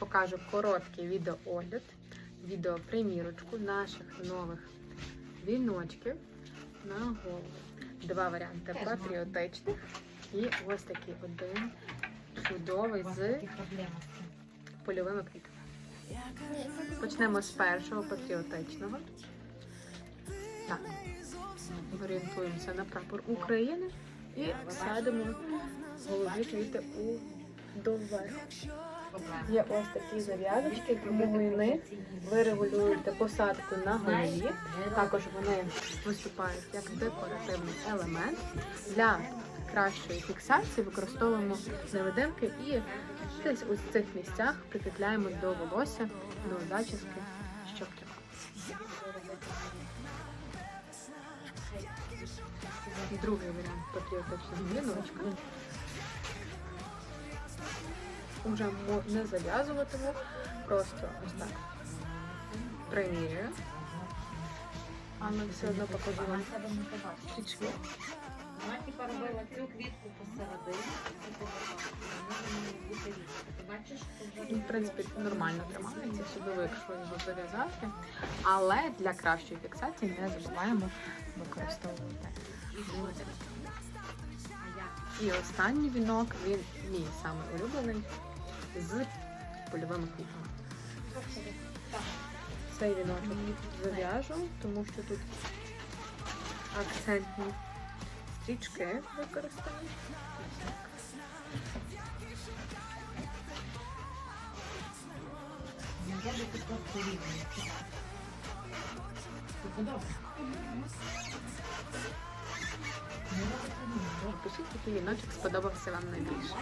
покажу короткий відеоогляд, відеопримірочку наших нових віночків на голову. Два варіанти патріотичних і ось такий один чудовий з польовими квітами. Почнемо з першого патріотичного. Так. Орієнтуємося на прапор України і садимо голові квіти у доверху. Є ось такі зав'язочки, млини. Ви регулюєте посадку на голові. Також вони виступають як декоративний елемент. Для кращої фіксації використовуємо невидимки і десь в цих місцях прикріпляємо до волосся, до зачіски щоки. Другий варіант патріотичного віночка. Уже не зав'язуватиму, просто ось так примірюю. А ми все одно покажу вам стрічки. Вона типа робила цю квітку посередині, і вже В принципі, нормально тримається, особливо якщо його зав'язати. Але для кращої фіксації не забуваємо використовувати. І останній вінок, він мій самий улюблений з польовими квітами. Цей віночок зав'яжу, тому що тут акцентні стрічки використані. Рівно. Це подобається. Пишіть, який віночок сподобався вам найбільше.